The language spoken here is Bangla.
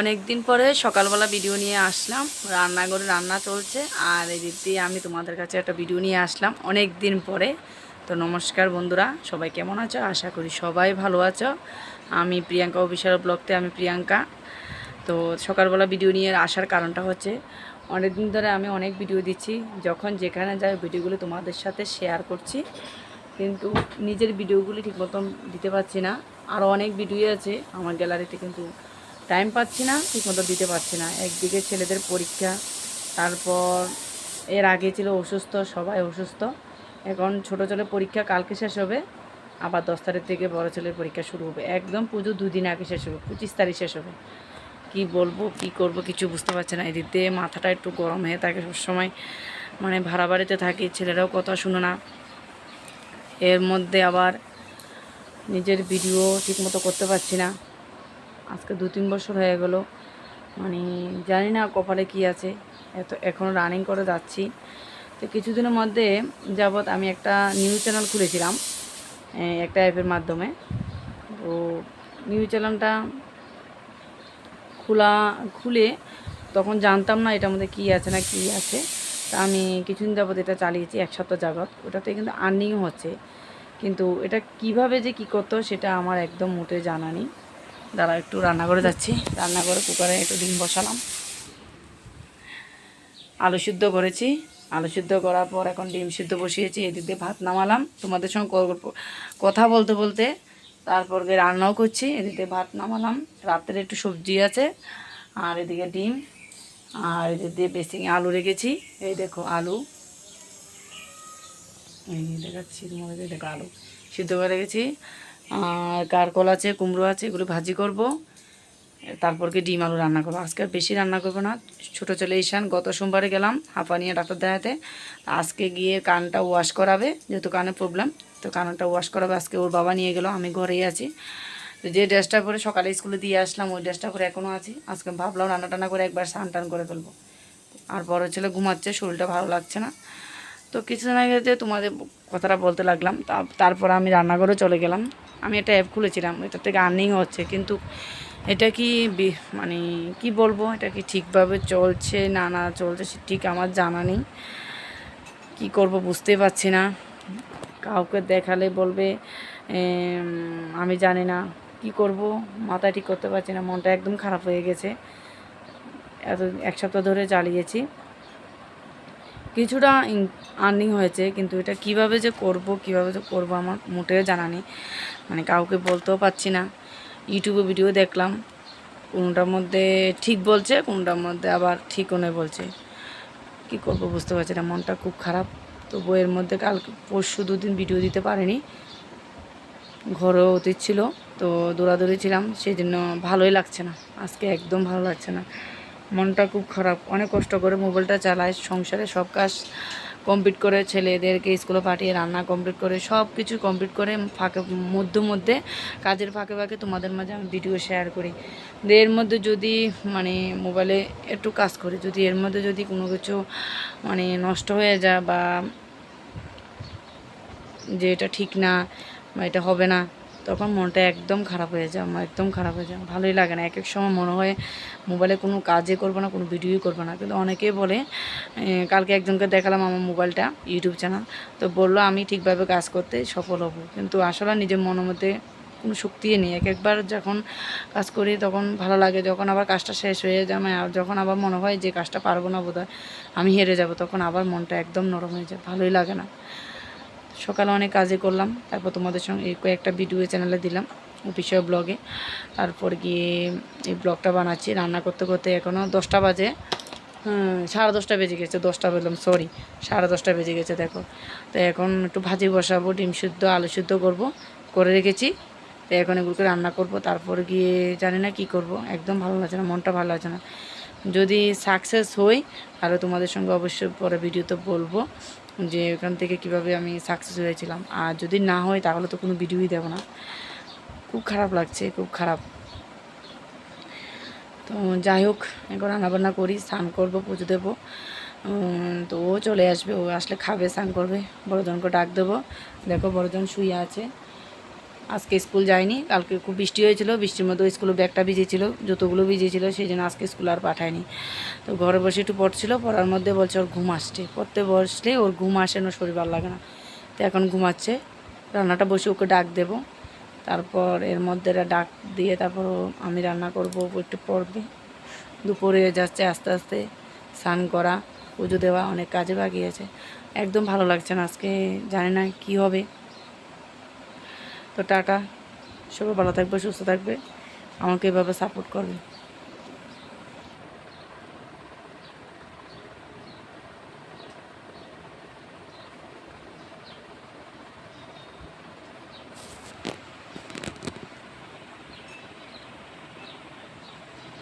অনেক দিন পরে সকালবেলা ভিডিও নিয়ে আসলাম। রান্নাঘরে রান্না চলছে। আর এই দিয়ে আমি তোমাদের কাছে একটা ভিডিও নিয়ে আসলাম অনেক দিন পরে। তো নমস্কার বন্ধুরা, সবাই কেমন আছো? আশা করি সবাই ভালো আছো। আমি প্রিয়াঙ্কা অফিসার ব্লগতে আমি প্রিয়াঙ্কা। তো সকালবেলা ভিডিও নিয়ে আসার কারণটা হচ্ছে অনেক দিন ধরে আমি অনেক ভিডিও দিচ্ছি। যখন যেখানে যাই ভিডিওগুলো তোমাদের সাথে শেয়ার করছি। কিন্তু নিজের ভিডিওগুলি ঠিক মতন দিতে পারছি না। আরও অনেক ভিডিও আছে আমার গ্যালারিতে কিন্তু টাইম পাচ্ছি না ঠিক মতো দিতে পারছি না। একদিকে ছেলেদের পরীক্ষা, তারপর এর আগে ছিল অসুস্থ, সবাই অসুস্থ। এখন ছোট ছেলে পরীক্ষা কালকে শেষ হবে, আবার দশ তারিখ থেকে বড় ছেলের পরীক্ষা শুরু হবে। একদম পুজো দুদিন আগে শেষ হবে, পঁচিশ তারিখ শেষ হবে। কি বলব, কি করব কিছু বুঝতে পারছি না। এদিক মাথাটা একটু গরম হয়ে থাকে সবসময়। মানে ভাড়া বাড়িতে থাকি, ছেলেরাও কথা শুনে না। এর মধ্যে আবার নিজের ভিডিও ঠিকমতো করতে পারছি না। আজকে দু তিন বছর হয়ে গেলো। মানে জানি না কপালে কি আছে। এত এখনও রানিং করে যাচ্ছি। তো কিছুদিনের মধ্যে যাবৎ আমি একটা নিউজ চ্যানেল খুলেছিলাম একটা অ্যাপের মাধ্যমে। তো নিউজ চ্যানেলটা খোলা, খুলে তখন জানতাম না এটার মধ্যে কী আছে না কী আছে। তা আমি কিছুদিন যাবত এটা চালিয়েছি এক সপ্তাহ যাবত ওটাতে কিন্তু আর্নিংও হচ্ছে। কিন্তু এটা কীভাবে যে কী করতো সেটা আমার একদম মোটে জানা নেই। দাঁড়া একটু রান্না করে যাচ্ছি। রান্না করে কুকারে একটু ডিম বসালাম। আলু সিদ্ধ করেছি। আলু সিদ্ধ করার পর এখন ডিম সিদ্ধ বসিয়েছি, এদিক দিয়ে ভাত নামালাম। তোমাদের সঙ্গে কথা বলতে বলতে তারপর গিয়ে রান্নাও করছি, এদিকে ভাত নামালাম। রাত্রে একটু সবজি আছে, আর এদিকে ডিম, আর এদিক দিয়ে বেশি আলু রেখেছি। এই দেখো আলু। এই দেখাচ্ছি তোমাদের দেখো আলু সিদ্ধ করে রেখেছি। কারকল আছে, কুমড়ো আছে, এগুলো ভাজি করব। তারপর কি ডিম আলু রান্না করব। আজকে আর বেশি রান্না করব না। ছোটো ছেলে ঈশান, গত সোমবারে গেলাম হাঁপা নিয়ে ডাক্তার দেখাতে। আজকে গিয়ে কানটা ওয়াশ করাবে, যেহেতু কানে প্রবলেম তো কানটা ওয়াশ করাবে। আজকে ওর বাবা নিয়ে গেলো, আমি ঘরেই আছি। তো যে ড্রেসটা পরে সকালে স্কুলে দিয়ে আসলাম, ওই ড্রেসটা পরে এখনও আছি। আজকে ভাবলাম রান্না টান্না করে একবার স্নান টান করে ফেলব। আর বড় ছেলে ঘুমাচ্ছে, শরীরটা ভালো লাগছে না। তো কিছুদিন আগে যে তোমাদের কথাটা বলতে লাগলাম তারপর আমি রান্নাঘরে চলে গেলাম। আমি একটা অ্যাপ খুলেছিলাম, এটা থেকে আর্নিং হচ্ছে, কিন্তু এটা কি মানে কি বলব, এটা কি ঠিকভাবে চলছে, না না চলছে ঠিক আমার জানা নেই। কি করব বুঝতে পারছি না। কাউকে দেখালে বলবে আমি জানি না কি করব মাথা ঠিক করতে পারছি না, মনটা একদম খারাপ হয়ে গেছে। এত, এক সপ্তাহ ধরে চালিয়েছি কিছুটা আর্নিং হয়েছে, কিন্তু এটা কীভাবে যে করব, কীভাবে যে করব আমার মোটেও জানা নেই। মানে কাউকে বলতেও পারছি না। ইউটিউবে ভিডিও দেখলাম, কোনটার মধ্যে ঠিক বলছে, কোনটার মধ্যে আবার ঠিকও নয় বলছে। কি করব বুঝতে পারছি না, মনটা খুব খারাপ। তো বইয়ের মধ্যে কাল পরশু দুদিন ভিডিও দিতে পারিনি। ঘরেও অতীত ছিল, তো দৌড়াদৌড়ি ছিলাম সেই জন্য ভালোই লাগছে না। আজকে একদম ভালো লাগছে না। মনটা খুব খারাপ। অনেক কষ্ট করে মোবাইলটা চালায় সংসারে সব কাজ কমপ্লিট করে ছেলেদেরকে স্কুলে পাঠিয়ে রান্না কমপ্লিট করে, সব কিছু কমপ্লিট করে ফাঁকে, মধ্যে মধ্যে কাজের ফাঁকে ফাঁকে তোমাদের মাঝে আমি ভিডিও শেয়ার করি। এর মধ্যে যদি মানে মোবাইলে একটু কাজ করি, যদি এর মধ্যে যদি কোনো কিছু মানে নষ্ট হয়ে যায় বা যে এটা ঠিক না বা এটা হবে না তখন মনটা একদম খারাপ হয়ে যায়, আমার একদম খারাপ হয়ে যায়। ভালোই লাগে না এক এক সময় মনে হয় মোবাইলে কোনো কাজে করব না, কোনো ভিডিওই করব না। কিন্তু অনেকেই বলে কালকে একজনকে দেখালাম আমার মোবাইলটা, ইউটিউব চ্যানেল, তো বলল, আমি ঠিকভাবে কাজ করতে সফল হব। কিন্তু আসলে নিজের মনের মধ্যে কোনো শক্তিই নেই। এক একবার যখন কাজ করি, তখন ভালো লাগে, যখন আবার কাজটা শেষ হয়ে যায় মানে আর যখন আবার মনে হয় যে কাজটা পারব না বোধহয়, আমি হেরে যাব, তখন আবার মনটা একদম নরম হয়ে যায়, ভালোই লাগে না। সকালে অনেক কাজে করলাম। তারপর তোমাদের সঙ্গে কয়েকটা ভিডিও চ্যানেলে দিলাম অফিসিয়াল ব্লগে তারপর গিয়ে এই ব্লগটা বানাচ্ছি। রান্না করতে করতে এখনও দশটা বাজে। হুম, সাড়ে দশটা বেজে গেছে দশটা বললাম সরি সাড়ে দশটা বেজে গেছে দেখো। তো এখন একটু ভাজি বসাবো ডিম সিদ্ধ আলু সিদ্ধ করব করে রেখেছি। তো এখন এগুলোকে রান্না করব। তারপর গিয়ে জানি না কি করব একদম ভালো লাগছে না মনটা ভালো লাগছে না। যদি সাকসেস হই তাহলে তোমাদের সঙ্গে অবশ্যই পরে ভিডিওতে বলব। যে ওখান থেকে কীভাবে আমি সাকসেস হয়েছিলাম। আর যদি না হয়, তাহলে তো কোনো ভিডিওই দেবো না। খুব খারাপ লাগছে, খুব খারাপ। তো যাই হোক, এখন রান্নাবান্না করি, স্নান করব, পুজো দেবো। তো ও চলে আসবে, ও আসলে খাবে, স্নান করবে। বড়জনকে ডাক দেবো। দেখো বড়জন শুয়ে আছে। আজকে স্কুল যায়নি, কালকে খুব বৃষ্টি হয়েছিল, বৃষ্টির মধ্যে স্কুলে ব্যাগটা ভিজেছিল, জুতোগুলো ভিজেছিল, সেই জন্য আজকে স্কুল আর পাঠায়নি। তো ঘরে বসে একটু পড়ছিল, পড়ার মধ্যে বলছে ওর ঘুম আসছে। পড়তে বসলে ওর ঘুম আসে না, শরীর ভালো লাগে না। তো এখন ঘুমাচ্ছে। রান্নাটা বসে ওকে ডাক দেব। তারপর এর মধ্যে ডাক দিয়ে তারপর আমি রান্না করব একটু পড়বে। দুপুরে যাচ্ছে আস্তে আস্তে স্নান করা, পুজো দেওয়া, অনেক কাজে বাগিয়েছে একদম ভালো লাগছে না আজকে, জানি না কি হবে। তো টাটা সবাই ভালো থাকবে সুস্থ থাকবে। আমাকে এভাবে সাপোর্ট করবে।